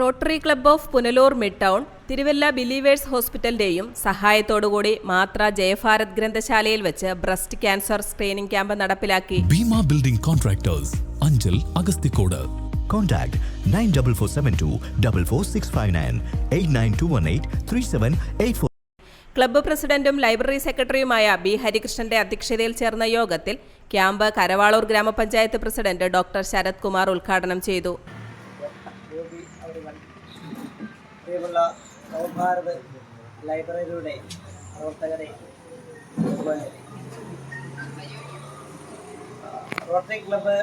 Rotary club of Punalur mid town Thiruvalla believers ഹോസ്പിറ്റലിന്റെയും സഹായത്തോടുകൂടി മാത്ര ജയഭാരത് ഗ്രന്ഥശാലയിൽ വെച്ച് ബ്രസ്റ്റ് ക്യാൻസർ സ്ക്രീനിംഗ് ക്യാമ്പ് നടപ്പിലാക്കി. Bhima building contractors Anchal Agasthikode. Contact nine double four seven two double four six five nine eight nine two one eight three seven eight four club പ്രസിഡന്റും library സെക്രട്ടറിയുമായ B ഹരികൃഷ്ണന്റെ അധ്യക്ഷതയിൽ ചേർന്ന യോഗത്തിൽ camp Karavaloor ഗ്രാമപഞ്ചായത്ത് president doctor Sarath Kumar ഉദ്ഘാടനം ചെയ്തു. പ്രിയമുള്ള നവഭാരത് ലൈബ്രറിയുടെ പ്രവർത്തകരെ. റോട്ടറി ക്ലബ്ബ്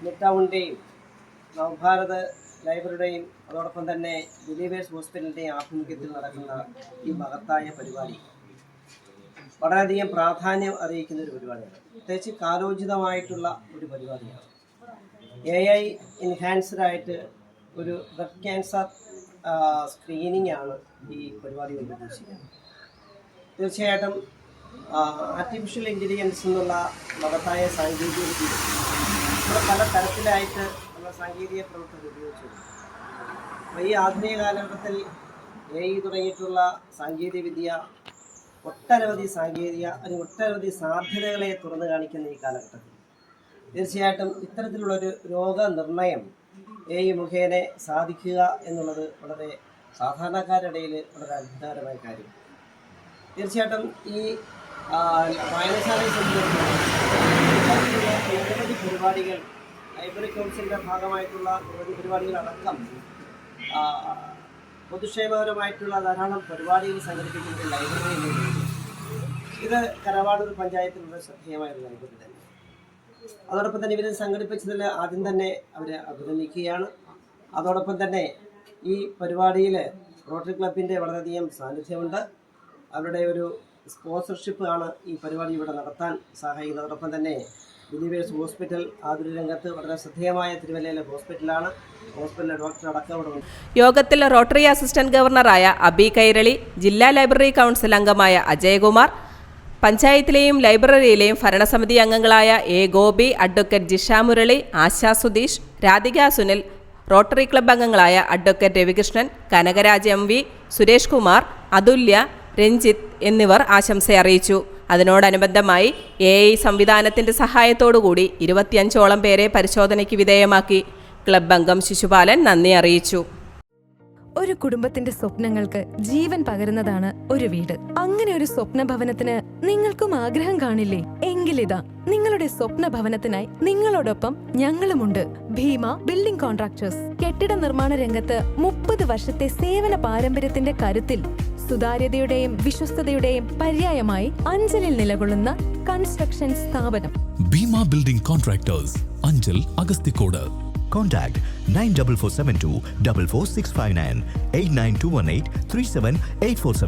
മിഡ് നവഭാരത് ലൈബ്രറിയുടെയും അതോടൊപ്പം തന്നെ ബിലീവേഴ്സ് ഹോസ്പിറ്റലിന്റെയും ആഭിമുഖ്യത്തിൽ നടക്കുന്ന ഈ മഹത്തായ പരിപാടി വളരെയധികം പ്രാധാന്യം അറിയിക്കുന്ന ഒരു പരിപാടിയാണ് പ്രത്യേകിച്ച് കാലോചിതമായിട്ടുള്ള ഒരു പരിപാടിയാണ് എ ഐ എൻഹാൻസ്ഡ് ആയിട്ട് ഒരു ബ്ലഡ് ക്യാൻസർ സ്ക്രീനിങ് ആണ് ഈ പരിപാടി കൊണ്ട് ഉദ്ദേശിക്കുന്നത് തീർച്ചയായിട്ടും ആർട്ടിഫിഷ്യൽ ഇന്റലിജൻസ് എന്നുള്ള മഹത്തായ സാങ്കേതിക വിദ്യ നമ്മൾ പല തരത്തിലായിട്ട് നമ്മൾ സാങ്കേതിക പ്രവർത്തനം ഉപയോഗിച്ചു അപ്പോൾ ഈ ആധുനിക കാലഘട്ടത്തിൽ എ ഐ തുടങ്ങിയിട്ടുള്ള സാങ്കേതിക വിദ്യ ഒട്ടനവധി സാങ്കേതിക അല്ലെങ്കിൽ ഒട്ടനവധി സാധ്യതകളെ തുറന്നു കാണിക്കുന്ന ഈ കാലഘട്ടത്തിൽ. തീർച്ചയായിട്ടും ഇത്തരത്തിലുള്ളൊരു രോഗനിർണയം എ ഇ മുഖേന സാധിക്കുക എന്നുള്ളത് വളരെ സാധാരണക്കാരുടെ വളരെ അത്ഭുതകരമായ കാര്യം. തീർച്ചയായിട്ടും ഈ വായനശാലയെ സംബന്ധിച്ചിടത്തോളം പരിപാടികൾ ലൈബ്രറി കൗൺസിലിന്റെ ഭാഗമായിട്ടുള്ള നിരവധി പരിപാടികളടക്കം പൊതുക്ഷേമകരമായിട്ടുള്ള ധാരാളം പരിപാടികൾ സംഘടിപ്പിക്കുന്നത് ലൈബ്രറിയിൽ ഇത്. കരവാടൂർ പഞ്ചായത്തിലുള്ള ശ്രദ്ധേയമായ ഒരു ലൈബ്രറി തന്നെ. അതോടൊപ്പം തന്നെ ഇവരെ സംഘടിപ്പിച്ചതിൽ ആദ്യം തന്നെ അവരെ അഭിനന്ദിക്കുകയാണ്. അതോടൊപ്പം തന്നെ ഈ പരിപാടിയിൽ റോട്ടറി ക്ലബിന്റെ വളരെയധികം സാന്നിധ്യമുണ്ട്. അവരുടെ ഒരു സ്പോൺസർഷിപ്പ് ആണ് ഈ പരിപാടി ഇവിടെ നടത്താൻ സഹായിക്കുന്നത്. അതോടൊപ്പം തന്നെ ബിലീവേഴ്സ് ഹോസ്പിറ്റൽ ആതുര രംഗത്ത് വളരെ ശ്രദ്ധേയമായ തിരുവല്ലയിലെ ഹോസ്പിറ്റലാണ് ഹോസ്പിറ്റലിലെ ഡോക്ടർ അടക്കം യോഗത്തിൽ റോട്ടറി അസിസ്റ്റന്റ് ഗവർണറായ അബി കൈരളി ജില്ലാ ലൈബ്രറി കൗൺസിൽ അംഗമായ അജയകുമാർ പഞ്ചായത്തിലെയും ലൈബ്രറിയിലെയും ഭരണസമിതി അംഗങ്ങളായ A. Gopi advocate Jisha Murali Asha Sudheesh Radhika Sunil rotary club അംഗങ്ങളായ advocate Ravikrishnan Kanakaraj M V Suresh Kumar Athulya Ranjith എന്നിവർ ആശംസ അറിയിച്ചു. അതിനോടനുബന്ധമായി എ ഐ സംവിധാനത്തിന്റെ സഹായത്തോടുകൂടി ഇരുപത്തിയഞ്ചോളം പേരെ പരിശോധനയ്ക്ക് വിധേയമാക്കി. ക്ലബ് അംഗം ശിശുപാലൻ നന്ദി അറിയിച്ചു. ഒരു കുടുംബത്തിന്റെ സ്വപ്നങ്ങൾക്ക് ജീവൻ പകരുന്നതാണ് ഒരു വീട്. അങ്ങനെ ഒരു സ്വപ്ന ഭവനത്തിന് നിങ്ങൾക്കും ആഗ്രഹം കാണില്ലേ? എങ്കിലിതാ നിങ്ങളുടെ സ്വപ്ന ഭവനത്തിനായി നിങ്ങളോടൊപ്പം ഞങ്ങളുമുണ്ട്. Bhima building contractors. കെട്ടിട നിർമ്മാണ രംഗത്ത് മുപ്പത് വർഷത്തെ സേവന പാരമ്പര്യത്തിന്റെ കരുത്തിൽ സുതാര്യതയുടെയും വിശ്വസ്തതയുടെയും പര്യായമായി അഞ്ചലിൽ നിലകൊള്ളുന്ന കൺസ്ട്രക്ഷൻ സ്ഥാപനം. Bhima building contractors Anchal Agasthikode. Contact 94472 44659 89218 37847.